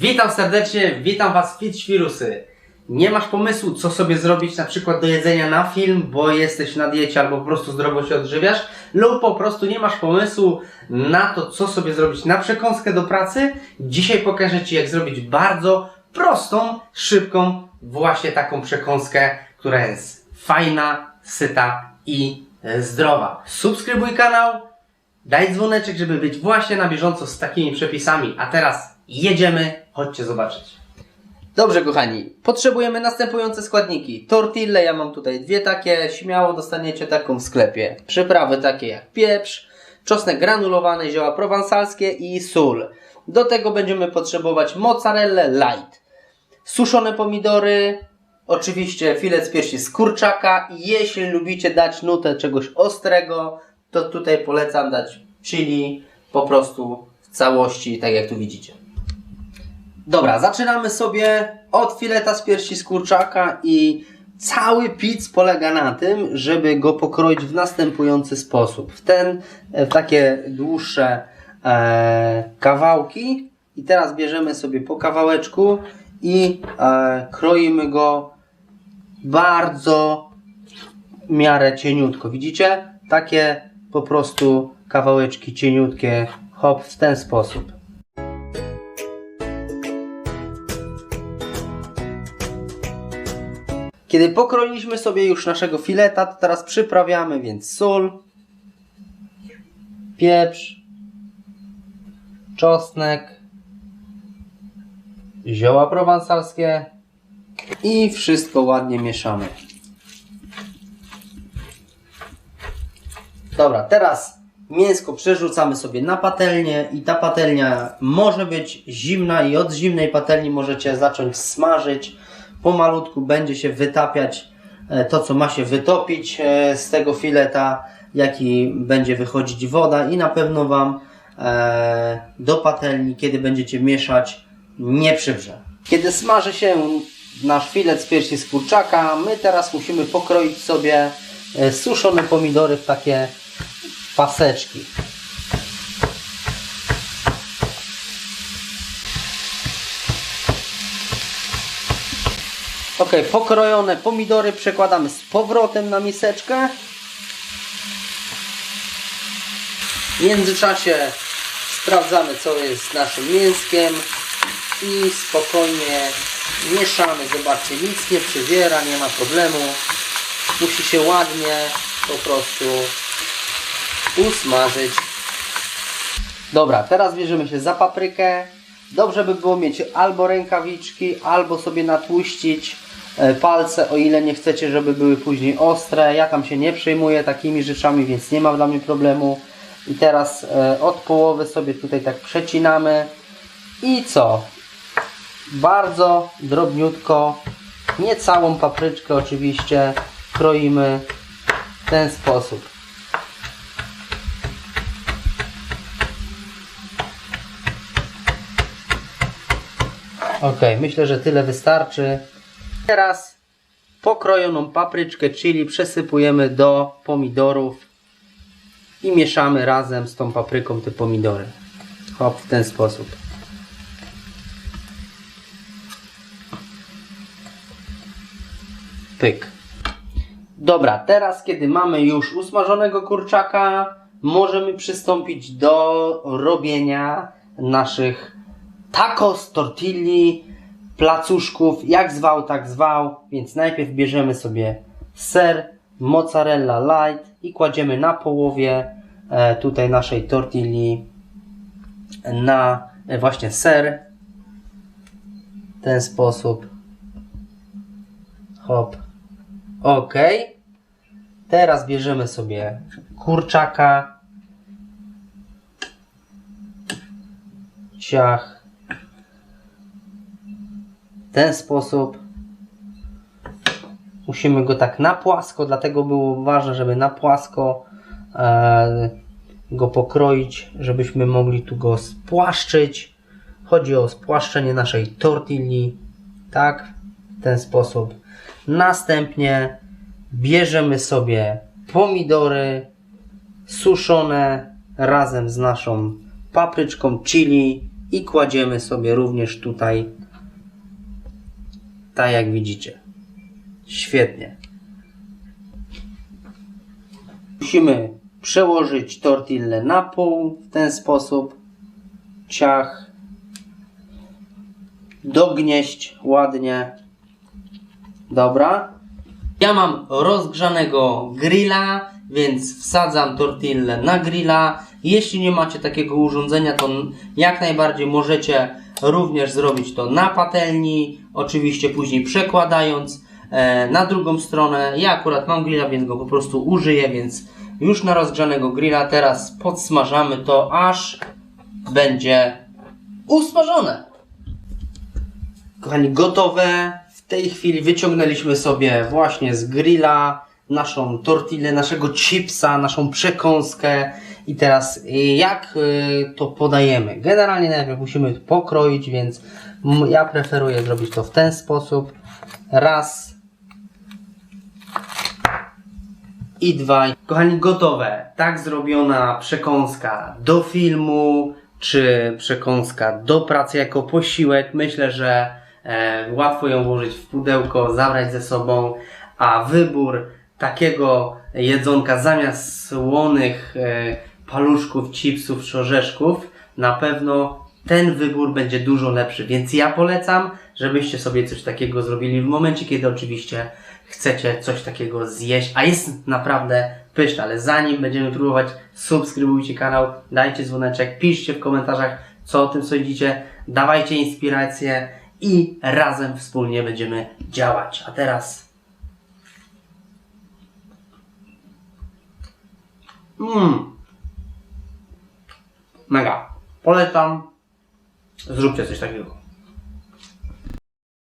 Witam serdecznie, witam Was Fit Świrusy. Nie masz pomysłu, co sobie zrobić na przykład do jedzenia na film, bo jesteś na diecie albo po prostu zdrowo się odżywiasz, lub po prostu nie masz pomysłu na to, co sobie zrobić na przekąskę do pracy. Dzisiaj pokażę Ci, jak zrobić bardzo prostą, szybką, właśnie taką przekąskę, która jest fajna, syta i zdrowa. Subskrybuj kanał, Daj dzwoneczek, żeby być właśnie na bieżąco z takimi przepisami. A teraz jedziemy, chodźcie zobaczyć. Dobrze, kochani, potrzebujemy następujące składniki. Tortille, ja mam tutaj dwie takie, śmiało dostaniecie taką w sklepie. Przyprawy takie jak pieprz, czosnek granulowany, zioła prowansalskie i sól. Do tego będziemy potrzebować mozzarella light, suszone pomidory, oczywiście filet z piersi z kurczaka jeśli lubicie dać nutę czegoś ostrego, to tutaj polecam dać chili po prostu w całości, tak jak tu widzicie. Dobra, zaczynamy sobie od fileta z piersi z kurczaka i cały pizz polega na tym, żeby go pokroić w następujący sposób. W ten, e, w takie dłuższe e, kawałki i teraz bierzemy sobie po kawałeczku i e, kroimy go bardzo w miarę cieniutko. Widzicie? Takie po prostu kawałeczki cieniutkie, hop, w ten sposób. Kiedy pokroiliśmy sobie już naszego fileta, to teraz przyprawiamy więc sól, pieprz, czosnek, zioła prowansalskie i wszystko ładnie mieszamy. Dobra, teraz mięsko przerzucamy sobie na patelnię i ta patelnia może być zimna i od zimnej patelni możecie zacząć smażyć. Pomalutku będzie się wytapiać e, to, co ma się wytopić e, z tego fileta, jaki będzie wychodzić woda i na pewno Wam e, do patelni, kiedy będziecie mieszać, nie przybrze. Kiedy smaży się nasz filet z piersi z kurczaka, my teraz musimy pokroić sobie suszone pomidory w takie paseczki. Ok, pokrojone pomidory przekładamy z powrotem na miseczkę. W międzyczasie sprawdzamy co jest z naszym mięskiem i spokojnie mieszamy. Zobaczcie, nic nie przywiera, nie ma problemu. Musi się ładnie po prostu usmażyć. Dobra, teraz bierzemy się za paprykę. Dobrze by było mieć albo rękawiczki, albo sobie natłuścić palce, o ile nie chcecie, żeby były później ostre. Ja tam się nie przejmuję takimi rzeczami, więc nie ma dla mnie problemu. I teraz e, od połowy sobie tutaj tak przecinamy. I co? Bardzo drobniutko, nie całą papryczkę oczywiście, kroimy w ten sposób. Ok, myślę, że tyle wystarczy. Teraz pokrojoną papryczkę chili przesypujemy do pomidorów i mieszamy razem z tą papryką te pomidory. Hop, w ten sposób. Pyk. Dobra, teraz kiedy mamy już usmażonego kurczaka, możemy przystąpić do robienia naszych tacos, tortilli, placuszków, jak zwał, tak zwał. Więc najpierw bierzemy sobie ser, mozzarella light i kładziemy na połowie e, tutaj naszej tortilli na e, właśnie ser. W ten sposób. Hop. Ok. Teraz bierzemy sobie kurczaka. Ciach. Ten sposób. Musimy go tak na płasko, dlatego było ważne, żeby na płasko e, go pokroić, żebyśmy mogli tu go spłaszczyć. Chodzi o spłaszczenie naszej tortilli. Tak, w ten sposób. Następnie bierzemy sobie pomidory suszone razem z naszą papryczką chili i kładziemy sobie również tutaj, tak jak widzicie. Świetnie. Musimy przełożyć tortillę na pół w ten sposób. Ciach. Dognieść ładnie. Dobra. Ja mam rozgrzanego grilla, więc wsadzam tortillę na grilla. Jeśli nie macie takiego urządzenia, to jak najbardziej możecie również zrobić to na patelni. Oczywiście później przekładając e, na drugą stronę. Ja akurat mam grilla, więc go po prostu użyję, więc już na rozgrzanego grilla teraz podsmażamy to, aż będzie usmażone. Kochani, gotowe. W tej chwili wyciągnęliśmy sobie właśnie z grilla naszą tortillę, naszego chipsa, naszą przekąskę. I teraz y, jak y, to podajemy? Generalnie najpierw musimy pokroić, więc ja preferuję zrobić to w ten sposób. Raz. I dwa. Kochani, gotowe. Tak zrobiona przekąska do filmu, czy przekąska do pracy jako posiłek. Myślę, że e, łatwo ją włożyć w pudełko, zabrać ze sobą, a wybór takiego jedzonka zamiast słonych e, paluszków, chipsów czy orzeszków, na pewno ten wybór będzie dużo lepszy. Więc ja polecam, żebyście sobie coś takiego zrobili w momencie, kiedy oczywiście chcecie coś takiego zjeść, a jest naprawdę pyszne. Ale zanim będziemy próbować, subskrybujcie kanał, dajcie dzwoneczek, piszcie w komentarzach, co o tym sądzicie, dawajcie inspiracje i razem wspólnie będziemy działać. A teraz. Mmm. Mega. Polecam. Zróbcie coś takiego.